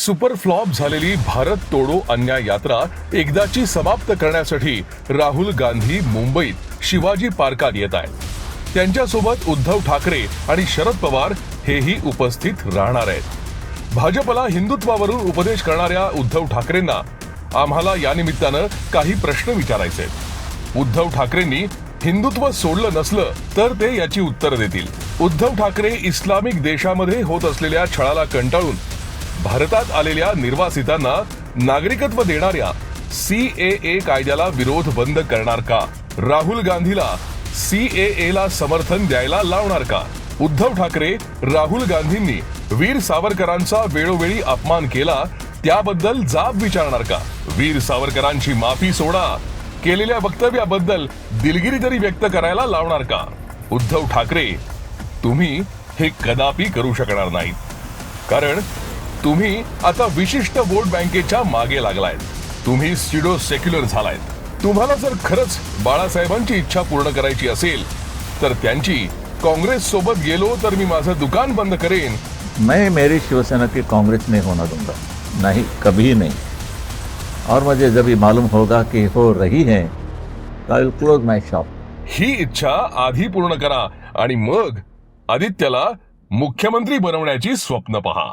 Super flop झालेली भारत तोडो अन्याय यात्रा एकदाची समाप्त करण्यासाठी राहुल गांधी मुंबईत शिवाजी पार्कात येत आहेत. त्यांच्यासोबत उद्धव ठाकरे आणि शरद पवार हेही उपस्थित राहणार आहेत. भाजपला हिंदुत्वावरून उपदेश करणाऱ्या उद्धव ठाकरेंना आम्हाला या निमित्तानं काही प्रश्न विचारायचे आहेत. उद्धव ठाकरेंनी हिंदुत्व सोडलं नसलं तर ते याची उत्तर देतील. उद्धव ठाकरे इस्लामिक देशामध्ये होत असलेल्या छळाला कंटाळून भारतात आलेल्या निर्वासितांना नागरिकत्व देणाऱ्या सी कायद्याला विरोध बंद करणार का? राहुल गांधीला सी ला समर्थन द्यायला लावणार का? उद्धव ठाकरे राहुल गांधींनी वीर सावरकरांचा वेळोवेळी अपमान केला त्याबद्दल जाब विचारणार का? वीर सावरकरांची माफी सोडा. केलेल्या वक्तव्याबद्दल दिलगिरी तरी व्यक्त करायला लावणार का? उद्धव ठाकरे तुम्ही हे कदापि करू शकणार नाहीत. कारण तुम्ही आता विशिष्ट वोट बँकेच्या मागे लागलायत. तुम्ही सिडो सेक्युलर झालायत. तुम्हाला जर खरंच बाळासाहेबांची इच्छा पूर्ण करायची असेल तर त्यांची काँग्रेस सोबत गेलो तर मी माझं दुकान बंद करेन. मैं मेरी शिवसेना की कांग्रेस नहीं होना दूंगा। नहीं कभी नहीं। और मुझे जब ये मालूम होगा कि हो रही है क्लोज माई शॉप ही इच्छा आधी पूर्ण करा आणि मग आदित्यला मुख्यमंत्री बनवण्याची स्वप्न पहा.